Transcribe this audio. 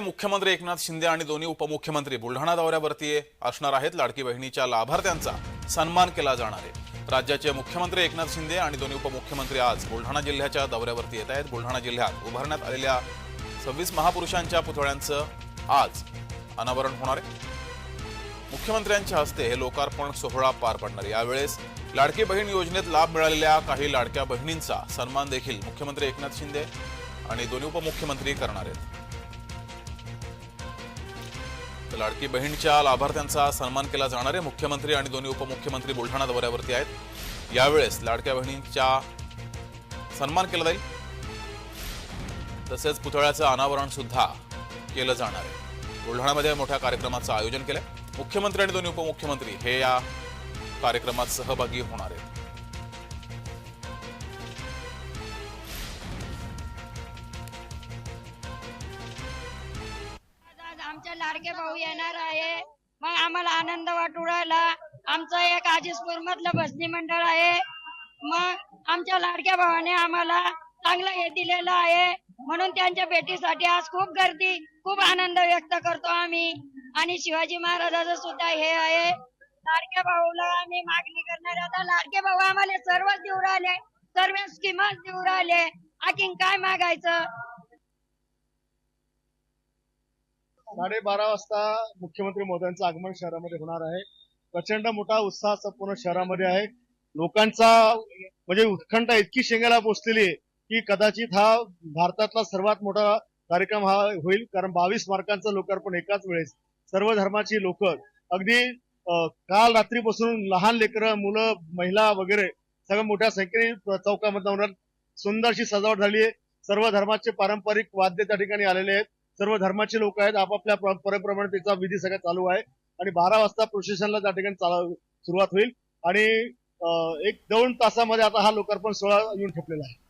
मुख्यमंत्री एकनाथ शिंदे आणि दोन्ही उपमुख्यमंत्री बुलढाणा दौऱ्यावरती असणार आहेत. लाडकी बहिणीच्या लाभार्थ्यांचा सन्मान केला जाणार आहे. राज्याचे मुख्यमंत्री एकनाथ शिंदे आणि दोन्ही उपमुख्यमंत्री आज बुलढाणा जिल्ह्याच्या दौऱ्यावरती येत आहेत. बुलढाणा जिल्ह्यात उभारण्यात आलेल्या सव्वीस महापुरुषांच्या पुतळ्यांचं आज अनावरण होणार आहे. मुख्यमंत्र्यांच्या हस्ते हे लोकार्पण सोहळा पार पडणार यावेळेस लाडकी बहीण योजनेत लाभ मिळालेल्या काही लाडक्या बहिणींचा सन्मान देखील मुख्यमंत्री एकनाथ शिंदे आणि दोन्ही उपमुख्यमंत्री करणार आहेत. लाडकी बहीणच्या लाभार्थ्यांचा सन्मान केला जाणारे मुख्यमंत्री आणि दोन्ही उपमुख्यमंत्री बुलढाणा दौऱ्यावरती आहेत. यावेळेस लाडक्या बहिणींच्या सन्मान केला जाईल. तसेच पुतळ्याचं अनावरण सुद्धा केलं जाणार आहे. बुलढाण्यामध्ये मोठ्या कार्यक्रमाचं आयोजन केलंय. मुख्यमंत्री आणि दोन्ही उपमुख्यमंत्री हे या कार्यक्रमात सहभागी होणार आहेत. लाडके भाऊ येणार आहे. मग आम्हाला आनंद वाटू राहिला आमचं एक आजीसपूर मधलं बसनी मंडळ आहे. मग आमच्या लाडक्या भावाने आम्हाला चांगलं हे दिलेलं आहे. म्हणून त्यांच्या भेटीसाठी आज खूप गर्दी खूप आनंद व्यक्त करतो आम्ही. आणि शिवाजी महाराजाचं सुद्धा हे आहे. लाडक्या भाऊला आम्ही मागणी करणार. आता लाडके भाऊ आम्हाला सर्वच देऊ राहिले. सर्व स्कीमच देऊ राहिले. आणखीन काय मागायचं? साडेबारा वाजता मुख्यमंत्री मोदयांचं आगमन शहरामध्ये होणार आहे. प्रचंड मोठा उत्साह संपूर्ण शहरामध्ये आहे. लोकांचा म्हणजे उत्खंठा इतकी शेंगाला पोचलेली आहे की कदाचित हा भारतातला सर्वात मोठा कार्यक्रम हा होईल. कारण बावीस मार्कांचं लोकार्पण एकाच वेळेस. सर्व धर्माची लोक. अगदी काल रात्रीपासून लहान लेकरं मुलं महिला वगैरे सगळ्या मोठ्या संख्येने चौकामध्ये होणार. सुंदरशी सजावट झाली आहे. सर्व धर्माचे पारंपरिक वाद्य त्या ठिकाणी आलेले आहेत. सर्व धर्माचे लोक आहेत आपापल्या प्र- परंपरेप्रमाणे त्याचा विधी सगळा चालू आहे. आणि बारा वाजता प्रोसेशनला त्या ठिकाणी सुरुवात होईल. आणि एक दोन तासामध्ये आता हा लोकार्पण सोहळा येऊन ठेपलेला आहे.